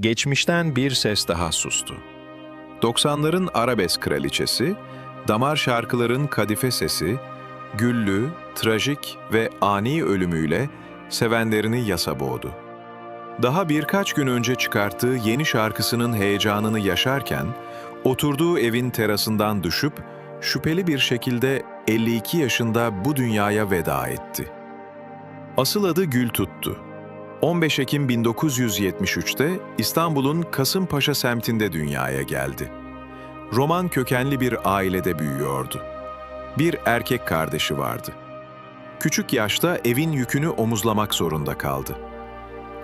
Geçmişten bir ses daha sustu. 90'ların arabesk kraliçesi, damar şarkıların kadife sesi, güllü, trajik ve ani ölümüyle sevenlerini yasa boğdu. Daha birkaç gün önce çıkarttığı yeni şarkısının heyecanını yaşarken, oturduğu evin terasından düşüp, şüpheli bir şekilde 52 yaşında bu dünyaya veda etti. Asıl adı Gül Tuttu. 15 Ekim 1973'te İstanbul'un Kasımpaşa semtinde dünyaya geldi. Roman kökenli bir ailede büyüyordu. Bir erkek kardeşi vardı. Küçük yaşta evin yükünü omuzlamak zorunda kaldı.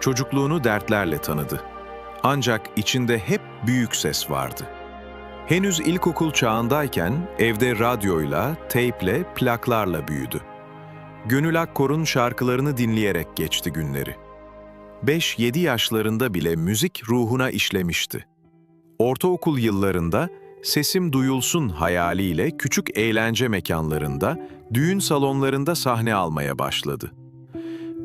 Çocukluğunu dertlerle tanıdı. Ancak içinde hep büyük ses vardı. Henüz ilkokul çağındayken evde radyoyla, teyple, plaklarla büyüdü. Gönül Akkor'un şarkılarını dinleyerek geçti günleri. 5-7 yaşlarında bile müzik ruhuna işlemişti. Ortaokul yıllarında sesim duyulsun hayaliyle küçük eğlence mekanlarında, düğün salonlarında sahne almaya başladı.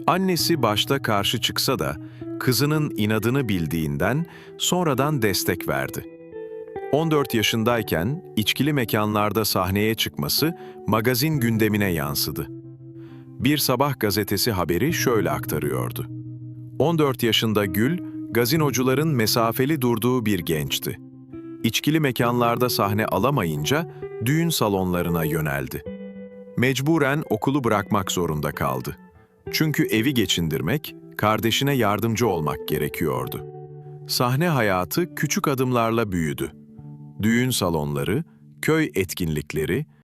Annesi başta karşı çıksa da kızının inadını bildiğinden sonradan destek verdi. 14 yaşındayken içkili mekanlarda sahneye çıkması magazin gündemine yansıdı. Bir sabah gazetesi haberi şöyle aktarıyordu. 14 yaşında Gül, gazinocuların mesafeli durduğu bir gençti. İçkili mekanlarda sahne alamayınca düğün salonlarına yöneldi. Mecburen okulu bırakmak zorunda kaldı. Çünkü evi geçindirmek, kardeşine yardımcı olmak gerekiyordu. Sahne hayatı küçük adımlarla büyüdü. Düğün salonları, köy etkinlikleri,